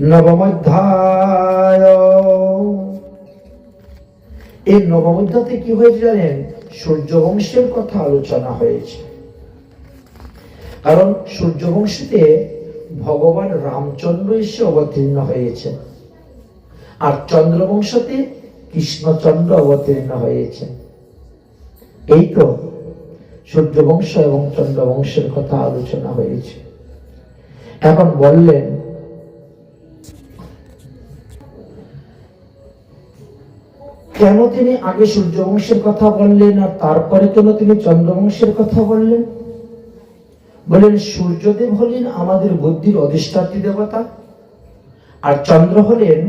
নবমধ্যায়। এই নবমধ্যাতে কি হয়েছে জানেন? সূর্যবংশের কথা আলোচনা হয়েছে। কারণ সূর্যবংশীতে ভগবান রামচন্দ্র এসে অবতীর্ণ হয়েছে আর চন্দ্রবংশতে কৃষ্ণচন্দ্র অবতীর্ণ হয়েছে এই তো সূর্যবংশ এবং চন্দ্রবংশের কথা আলোচনা হয়েছে। এখন বললেন কেন তিনি আগে সূর্যবংশের কথা বললেন আর তারপরে কেন তিনি চন্দ্রবংশের কথা বললেন? বলেন, সূর্যদেব হলেন আমাদের বুদ্ধির অধিষ্ঠাত্রী দেবতা, আর চন্দ্র হলেন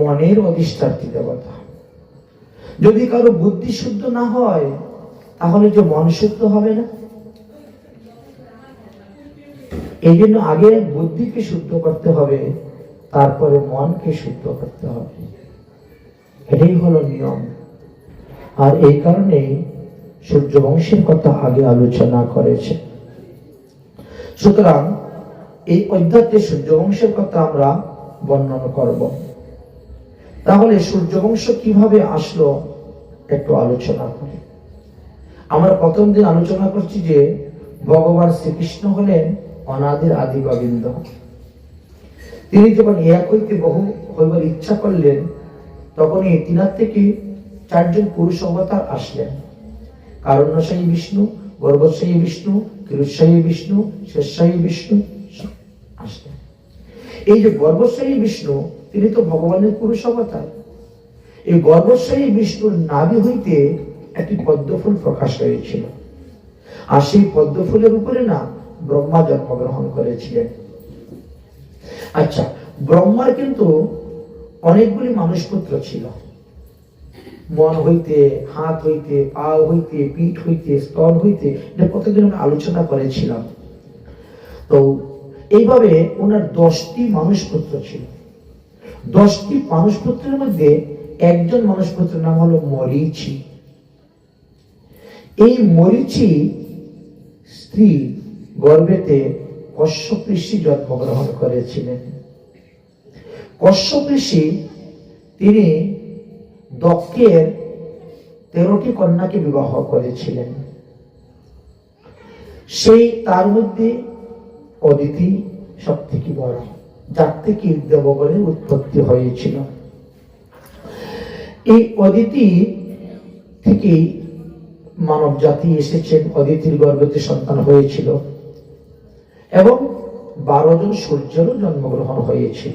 মনের অধিষ্ঠাত্রী দেবতা। যদি কারও বুদ্ধি শুদ্ধ না হয়, তাহলে যে মন শুদ্ধ হবে না? এই জন্য আগে বুদ্ধিকে শুদ্ধ করতে হবে, তারপরে মনকে শুদ্ধ করতে হবে। এটাই হলো নিয়ম। আর এই কারণে সূর্যবংশের কথা আগে আলোচনা করেছে। সুতরাং এই অধ্যাত্মে সূর্যবংশের কথা আমরা বর্ণনা করব। তাহলে সূর্যবংশ কীভাবে আসলো একটু আলোচনা করি। আমরা প্রথম দিন আলোচনা করছি যে ভগবান শ্রীকৃষ্ণ হলেন অনাদির আদি গোবিন্দ তিনি যখন এক বহু হইবার ইচ্ছা করলেন তখনই তিনার থেকে চারজন পুরুষ অবতার আসলেন। কারণ্যশাহী বিষ্ণু গর্ভশাহী বিষ্ণু কিরুৎসাহী বিষ্ণু শেষশাহী বিষ্ণু আসলেন। এই যে গর্ভশাহী বিষ্ণু, তিনি তো ভগবানের পুরুষ অবতার। এই গর্ভশাহী বিষ্ণুর নাভি হইতে একটি পদ্মফুল প্রকাশ হয়েছিল। আর সেই পদ্মফুলের উপরে না ব্রহ্মা জন্মগ্রহণ করেছিলেন। আচ্ছা ব্রহ্মার কিন্তু অনেকগুলি মানুষ পুত্র ছিল। মন হইতে, হাত হইতে, পা হইতে, পিঠ হইতে, স্তন হইতে এটা কতদিন আমরা আলোচনা করেছিলাম। তো এইভাবে ওনার দশটি মানুষ পুত্র ছিল। দশটি মানুষ পুত্রের মধ্যে একজন মানুষ পুত্রের নাম হলো মরিচি। এই মরিচি স্ত্রী গর্ভেতে কশ্যপ ঋষি জন্মগ্রহণ করেছিলেন। কশ্যপ ঋষি, তিনি দক্ষের তেরোটি কন্যাকে বিবাহ করেছিলেন। সেই তার মধ্যে অদিতি সব থেকে বড়, যার থেকে দেবগণের উৎপত্তি হয়েছিল। এই অদিতি থেকেই মানব জাতি এসেছেন, অদিতির গর্ভতে সন্তান হয়েছিল। এবং বারো জন সূর্যেরও জন্মগ্রহণ হয়েছিল।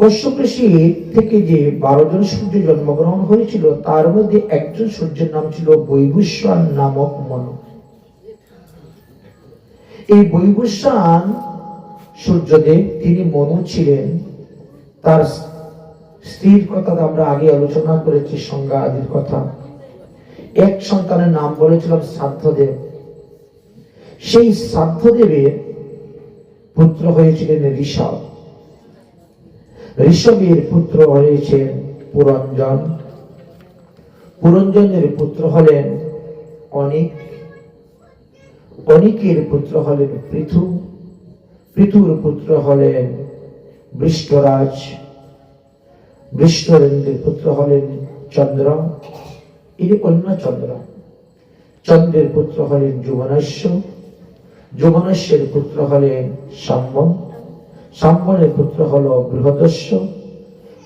কশ্যপ ঋষি থেকে যে বারো জন সূর্য জন্মগ্রহণ হয়েছিল, তার মধ্যে একজন সূর্যের নাম ছিল বৈভূষণ নামক মনু। এই বৈভূষণ সূর্যদেব, তিনি মনু ছিলেন। তার স্ত্রীর কথা আমরা আগে আলোচনা করেছি সংজ্ঞা আদির কথা। এক সন্তানের নাম বলেছিলাম সাধ্যদেব সেই সাধ্যদেবের পুত্র হয়েছিলেন ঋষভ। ঋষভের পুত্র হয়েছেন পুরঞ্জন। পুরঞ্জনের পুত্র হলেন অনিক অনিকের পুত্র হলেন পৃথু। পৃথুর পুত্র হলেন বৃষ্টরাজ বৃষ্টরেন্দ্রের পুত্র হলেন চন্দ্র। ইনি অন্য চন্দ্র, চন্দ্রের পুত্র হলেন যুবনাস্য যুবনাস্যের পুত্র হলেন সাম্বন সাম্বনের পুত্র হল বৃহদস্য,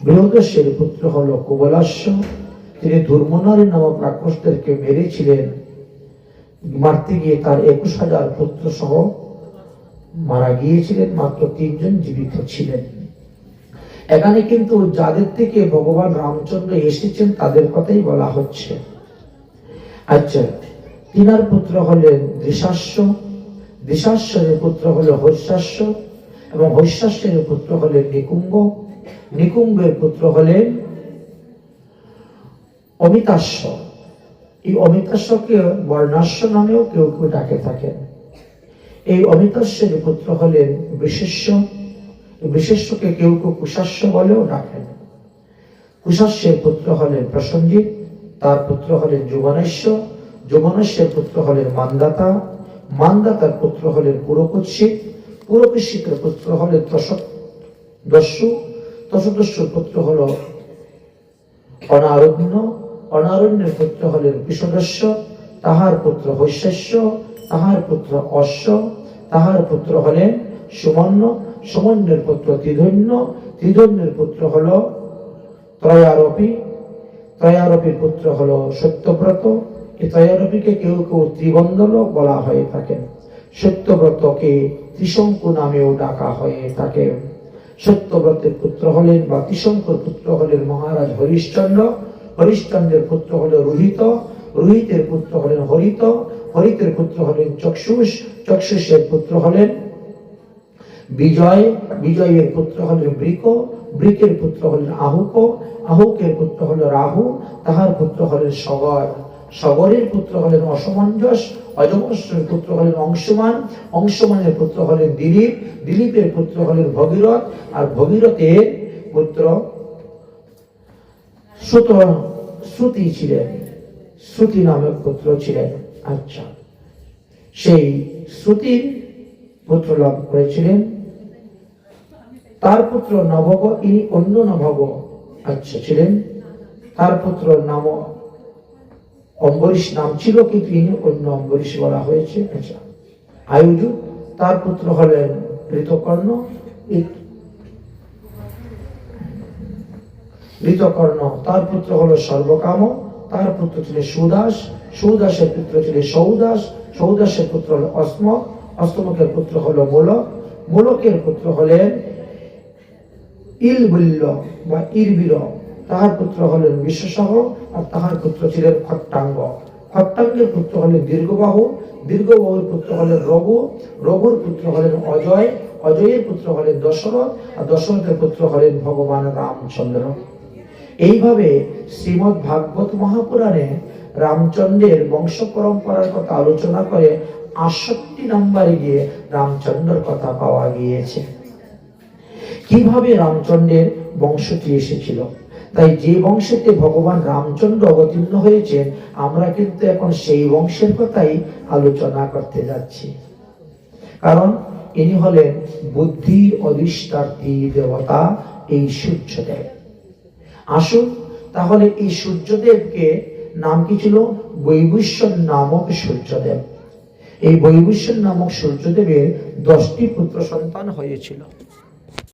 বৃহদস্যের পুত্র হল কুবলাস্য। তিনি ধর্মনারী নামক রাক্ষসদেরকে মেরেছিলেন। মারতে গিয়ে তার একুশ হাজার পুত্র সহ মারা গিয়েছিলেন, মাত্র তিনজন জীবিত ছিলেন। এখানে কিন্তু যাদের থেকে ভগবান রামচন্দ্র এসেছেন, তাদের কথাই বলা হচ্ছে। আচ্ছা তিনার পুত্র হলেন দৃশাস্য। দৃশাস্যের পুত্র হল হৈশাস্য এবং হৈশাস্যের পুত্র হলেন নিকুম্ব নিকুম্বের পুত্র হলেন অমিতাস্য এই অমিতাস্যকে বর্ণাস্য নামেও কেউ কেউ ডাকে থাকেন। এই অমিতাস্যের পুত্র হলেন বিশেষ্য। বিশেষ্যকে কেউ কেউ কুশাস্য বলেও ডাকেন। কুশাস্যের পুত্র হলেন প্রসঞ্জিৎ, তার পুত্র হলেন যুবনেশ্য যুবনেশ্বর পুত্র হলেন মানদাতা, মানদাতার পুত্র হলেন পুরকুৎসিত পুরকুৎসিতের পুত্র হলেন তসক দস্যু, দশদস্যুর পুত্র হলো অনারণ্য, অনারণ্যের পুত্র হলেন বিষদস্য, তাহার পুত্র হৈশস্য তাহার পুত্র অশ্ব, তাহার পুত্র হলেন সুমন্য, সুমন্যের পুত্র ত্রিধন্য, ত্রিধন্যের পুত্র হল ত্রয়ারোপী, ত্রয়ারোপীর পুত্র হল সত্যব্রত এই ত্রয়ারোপীকে কেউ কেউ ত্রিবন্দল বলা হয়ে থাকেন। সত্যব্রতকে ত্রিশঙ্কু নামেও ডাকা হয়ে থাকে সত্যব্রতের পুত্র হলেন বা ত্রিশঙ্কুর পুত্র হলেন মহারাজ হরিশ্চন্দ্র। হরিশ্চন্দ্রের পুত্র হলেন রোহিত। রোহিতের পুত্র হলেন হরিত। হরিতের পুত্র হলেন চক্ষুষ। চক্ষুষের পুত্র হলেন বিজয়। বিজয়ের পুত্র হলেন বৃক। বৃকের পুত্র হলেন আহুক। আহুকের পুত্র হল রাহু। তাহার পুত্র হলেন সগর। সগরের পুত্র হলেন অসমঞ্জস অজমস্রের পুত্র হলেন অংশমান, অংশমানের পুত্র হলেন দিলীপ, দিলীপের পুত্র হলেন ভগীরথ, আর ভগীরথের পুত্র শ্রুত ছিলেন শ্রুতি পুত্র ছিলেন। আচ্ছা সেই শ্রুতির পুত্র লাভ করেছিলেন। তার পুত্র নভগ, ইনি অন্য নভগ আচ্ছা ছিলেন। তার পুত্র নাম অম্বরীশ নাম ছিল কি ইনি অন্য অম্বরীশ বলা হয়েছে। আচ্ছা আয়ুজু তার পুত্র হলেন ঋতকর্ণ ঋতকর্ণ তার পুত্র হলো সর্বকাম। তার পুত্র ছিলেন সুদাস। সুদাসের পুত্র ছিলেন সৌদাস। সৌদাসের পুত্র হল অস্মক অস্তমকের পুত্র হল মোলক মোলকের পুত্র হলেন ইলবুল্ল বা ইরবিল। তাহার পুত্র হলেন বিশ্বসহ, আর তাহার পুত্র ছিলেন খট্টাঙ্গ। খট্টাঙ্গের পুত্র হলেন দীর্ঘবাহু, দীর্ঘবাহুর পুত্র হলেন রঘু, রঘুর পুত্র হলেন অজয়, অজয়ের পুত্র হলেন দশরথ, আর দশরথের পুত্র হলেন ভগবান রামচন্দ্র। এইভাবে শ্রীমৎ ভাগবত মহাপুরাণে রামচন্দ্রের বংশ পরম্পরার কথা আলোচনা করে আটষট্টি নম্বরে গিয়ে রামচন্দ্রের কথা পাওয়া গিয়েছে। কীভাবে রামচন্দ্রের বংশটি এসেছিল? তাই যে বংশেতে ভগবান রামচন্দ্র অবতীর্ণ হয়েছেন, আমরা কিন্তু এখন সেই বংশের কথাই আলোচনা করতে যাচ্ছি। কারণ ইনি হলেন বুদ্ধির অধিষ্ঠার্থী দেবতা এই সূর্যদেব। আসুন তাহলে এই সূর্যদেবকে নাম কি ছিল? বৈবস্বর নামক সূর্যদেব। এই বৈবস্বর নামক সূর্যদেবের দশটি পুত্র সন্তান হয়েছিল।